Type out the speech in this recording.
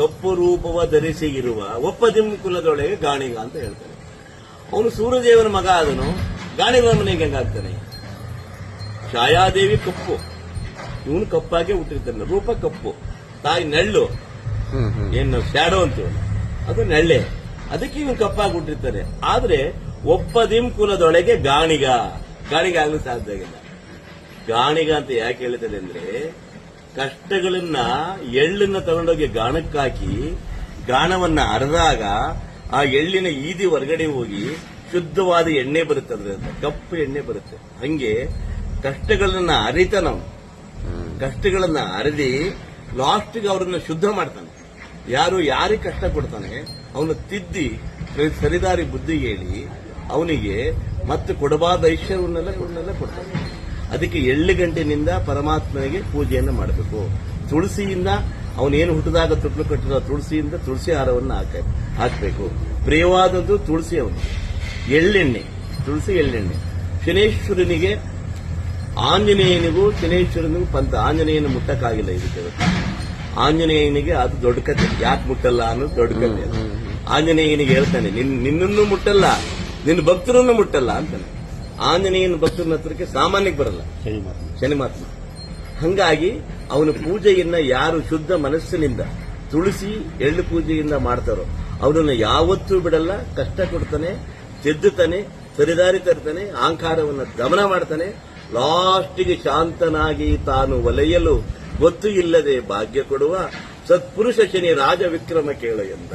ಕಪ್ಪು ರೂಪವ ಧರಿಸಿ ಇರುವ ದಿಮ್ ಕುಲದೊಳಗೆ ಗಾಣಿಗ ಅಂತ ಹೇಳ್ತಾನೆ ಅವನು ಸೂರ್ಯದೇವನ ಮಗ ಆದನು ಗಾಣಿಗಳ ಮನೆಗೆ ಹೆಂಗಾಗ್ತಾನೆ? ಛಾಯಾದೇವಿ ಕಪ್ಪು. ಇವನು ಕಪ್ಪಾಗೆ ಹುಟ್ಟಿರ್ತಾನೆ. ರೂಪ ಕಪ್ಪು. ತಾಯಿ ನೆಳ್ಳು. ಏನು ಶ್ಯಾಡೋ ಅಂತೀವಲ್ಲ ಅದು ನೆಳ್ಳೆ. ಅದಕ್ಕೆ ಇವನು ಕಪ್ಪಾಗಿ ಹುಟ್ಟಿರ್ತಾನೆ. ಆದ್ರೆ ಒಪ್ಪದಿಂ ಕುಲದೊಳಗೆ ಗಾಣಿಗ. ಗಾಣಿಗ ಆಗಲು ಸಾಧ್ಯ ಆಗಿಲ್ಲ ಗಾಣಿಗ ಅಂತ ಯಾಕೆ ಹೇಳ್ತಾರೆ ಅಂದ್ರೆ ಕಷ್ಟಗಳನ್ನ ಎಳ್ಳನ್ನ ತಗೊಂಡೋಗಿ ಗಾಣಕ್ಕಾಕಿ ಗಾಣವನ್ನ ಅರೆದಾಗ ಆ ಎಳ್ಳಿನ ಈದಿ ಹೊರಗಡೆ ಹೋಗಿ ಶುದ್ಧವಾದ ಎಣ್ಣೆ ಬರುತ್ತೆ ಅದರಿಂದ ಕಪ್ಪು ಎಣ್ಣೆ ಬರುತ್ತೆ. ಹಂಗೆ ಕಷ್ಟಗಳನ್ನ ಅರಿತ ನಾವು. ಕಷ್ಟಗಳನ್ನ ಅರದಿ ಲಾಸ್ಟ್ಗೆ ಅವರನ್ನ ಶುದ್ಧ ಮಾಡ್ತಾನೆ. ಯಾರು ಯಾರಿಗೆ ಕಷ್ಟ ಕೊಡ್ತಾನೆ, ಅವನು ತಿದ್ದಿ ಸರಿ- ಸರಿದಾರಿ ಬುದ್ಧಿ ಹೇಳಿ ಅವನಿಗೆ ಮತ್ತೆ ಕೊಡಬಾದ ಐಶ್ವರ್ಯವನ್ನೆಲ್ಲ ಕೊಡ್ತಾನೆ. ಅದಕ್ಕೆ ಎಳ್ಳು ಗಂಟೆಯಿಂದ ಪರಮಾತ್ಮನಿಗೆ ಪೂಜೆಯನ್ನು ಮಾಡಬೇಕು. ತುಳಸಿಯಿಂದ ಅವನೇನು ಹುಟ್ಟಿದಾಗ ತುಟ್ಲು ಕಟ್ಟಿದ ತುಳಸಿಯಿಂದ ತುಳಸಿ ಹಾರವನ್ನು ಹಾಕ ಹಾಕಬೇಕು. ಪ್ರಿಯವಾದದ್ದು ತುಳಸಿ ಅವನು. ಎಳ್ಳೆಣ್ಣೆ ತುಳಸಿ ಎಳ್ಳೆಣ್ಣೆ. ಶನೇಶ್ವರನಿಗೆ ಆಂಜನೇಯನಿಗೂ ಶನೇಶ್ವರನಿಗೂ ಪಂಥ ಆಂಜನೇಯನ ಮುಟ್ಟಕ್ಕಾಗಿಲ್ಲ ಇದಕ್ಕೆ. ಆಂಜನೇಯನಿಗೆ ಅದು ದೊಡ್ಡ ಕತೆ ಯಾಕೆ ಮುಟ್ಟಲ್ಲ ಅನ್ನೋದು ದೊಡ್ಡ ಕತೆ ಆಂಜನೇಯನಿಗೆ ಹೇಳ್ತಾನೆ ನಿನ್ ನಿನ್ನನ್ನು ಮುಟ್ಟಲ್ಲ ನಿನ್ನ ಭಕ್ತರನ್ನು ಮುಟ್ಟಲ್ಲ ಅಂತಾನೆ. ಆಂಜನೇಯನ ಭಕ್ತರನ್ನ ಹತ್ರಕ್ಕೆ ಸಾಮಾನ್ಯಕ್ಕೆ ಬರಲ್ಲ. ಸರಿ ಮಾತು ಶನಿ ಮಹಾತ್ಮ ಹಂಗಾಗಿ ಅವನ ಪೂಜೆಯನ್ನ ಯಾರು ಶುದ್ಧ ಮನಸ್ಸಿನಿಂದ ತುಳಸಿ ಎಳ್ಳು ಪೂಜೆಯಿಂದ ಮಾಡ್ತಾರೋ ಅವನನ್ನ ಯಾವತ್ತೂ ಬಿಡಲ್ಲ ಕಷ್ಟ ಕೊಡ್ತಾನೆ ತೆದ್ದುತ್ತಾನೆ ಸರಿದಾರಿ ತರ್ತಾನೆ ಅಹಂಕಾರವನ್ನು ಗಮನ ಮಾಡ್ತಾನೆ ಲಾಸ್ಟಿಗೆ ಶಾಂತನಾಗಿ ತಾನು ಒಲೆಯಲು ಗೊತ್ತು ಇಲ್ಲದೆ ಭಾಗ್ಯ ಕೊಡುವ ಸತ್ಪುರುಷ ಶನಿ ರಾಜ ವಿಕ್ರಮ ಕೇಳ ಎಂದ.